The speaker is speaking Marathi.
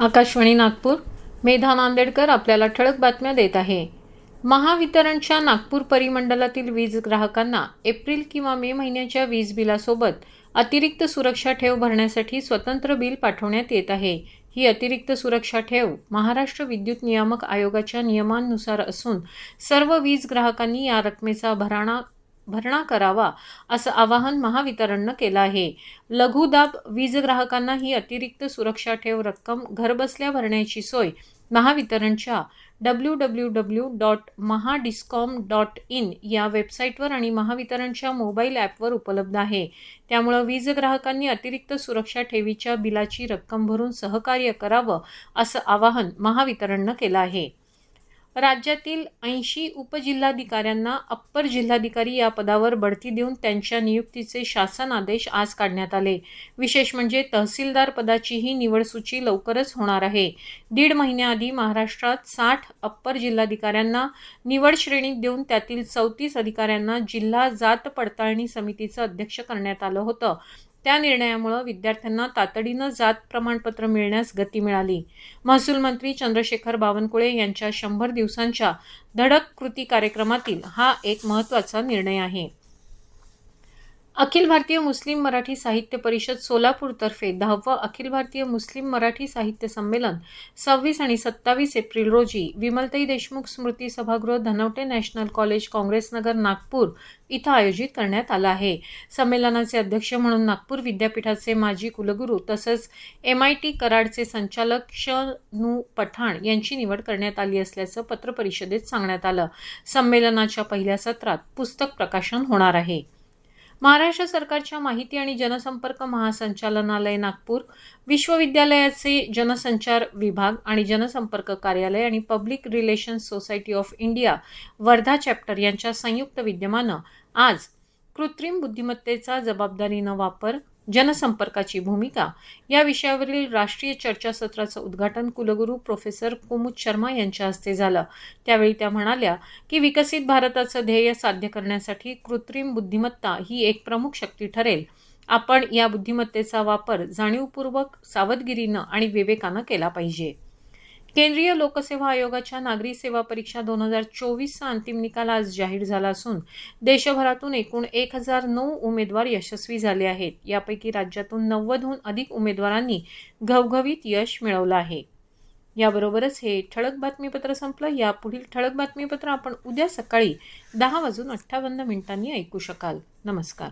आकाशवाणी नागपूर. मेधा नांदेडकर आपल्याला ठळक बातम्या देत आहे. महावितरणच्या नागपूर परिमंडलातील वीज ग्राहकांना एप्रिल किंवा मे महिन्याच्या वीज बिलासोबत अतिरिक्त सुरक्षा ठेव भरण्यासाठी स्वतंत्र बिल पाठवण्यात येत आहे. ही अतिरिक्त सुरक्षा ठेव महाराष्ट्र विद्युत नियामक आयोगाच्या नियमांनुसार असून सर्व वीज ग्राहकांनी या रकमेचा भराणा भरणा करावा असं आवाहन महावितरणनं केलं आहे. लघुदाब वीज ग्राहकांना ही अतिरिक्त सुरक्षा ठेव रक्कम घरबसल्या भरण्याची सोय महावितरणच्या W W W dot Mahadiscom dot in या वेबसाईटवर आणि महावितरणच्या मोबाईल ॲपवर उपलब्ध आहे. त्यामुळं वीज ग्राहकांनी अतिरिक्त सुरक्षा ठेवीच्या बिलाची रक्कम भरून सहकार्य करावं असं आवाहन महावितरणनं केलं आहे. राज्यातील ऐंशी उपजिल्हाधिकाऱ्यांना अप्पर जिल्हाधिकारी या पदावर बढती देऊन त्यांच्या नियुक्तीचे शासन आदेश आज काढण्यात आले. विशेष म्हणजे तहसीलदार पदाचीही निवडसूची लवकरच होणार आहे. दीड महिन्याआधी महाराष्ट्रात साठ अप्पर जिल्हाधिकाऱ्यांना निवड श्रेणीत देऊन त्यातील चौतीस अधिकाऱ्यांना जिल्हा जात पडताळणी समितीचं अध्यक्ष करण्यात आलं होतं. त्या निर्णयामुळं विद्यार्थ्यांना तातडीनं जात प्रमाणपत्र मिळण्यास गती मिळाली. महसूल मंत्री चंद्रशेखर बावनकुळे यांच्या शंभर दिवसांच्या धडक कृती कार्यक्रमातील हा एक महत्त्वाचा निर्णय आहे. अखिल भारतीय मुस्लिम मराठी साहित्य परिषद सोलापूरतर्फे दहावं अखिल भारतीय मुस्लिम मराठी साहित्य संमेलन सव्वीस आणि सत्तावीस एप्रिल रोजी विमलताई देशमुख स्मृती सभागृह धनवटे नॅशनल कॉलेज काँग्रेसनगर नागपूर इथं आयोजित करण्यात आलं आहे. संमेलनाचे अध्यक्ष म्हणून नागपूर विद्यापीठाचे माजी कुलगुरू तसंच एम आय टी कराडचे संचालक शनू पठाण यांची निवड करण्यात आली असल्याचं पत्रपरिषदेत सांगण्यात आलं. संमेलनाच्या पहिल्या सत्रात पुस्तक प्रकाशन होणार आहे. महाराष्ट्र सरकारच्या माहिती आणि जनसंपर्क महासंचालनालय नागपूर विश्वविद्यालयाचे जनसंचार विभाग आणि जनसंपर्क कार्यालय आणि public relations society of India Wardha chapter यांच्या संयुक्त विद्यमानं आज कृत्रिम बुद्धिमत्तेचा जबाबदारीनं वापर जनसंपर्काची भूमिका. या विषयावरील राष्ट्रीय चर्चासत्राचं उद्घाटन कुलगुरू प्रोफेसर कुमुद शर्मा यांच्या हस्ते झालं. त्यावेळी त्या म्हणाल्या की विकसित भारताचं ध्येय साध्य करण्यासाठी कृत्रिम बुद्धिमत्ता ही एक प्रमुख शक्ती ठरेल. आपण या बुद्धिमत्तेचा वापर जाणीवपूर्वक सावधगिरीनं आणि विवेकानं केला पाहिजे. केंद्रीय लोकसेवा आयोगाच्या नागरी सेवा परीक्षा दोन हजार चोवीसचा अंतिम निकाल आज जाहीर झाला असून देशभरातून एकूण एक हजार नऊ उमेदवार यशस्वी झाले आहेत. यापैकी राज्यातून नव्वदहून अधिक उमेदवारांनी घवघवीत यश मिळवलं आहे. याबरोबरच हे ठळक बातमीपत्र संपलं. या पुढील ठळक बातमीपत्र आपण उद्या सकाळी दहा वाजून अठ्ठावन्न मिनिटांनी ऐकू शकाल. नमस्कार.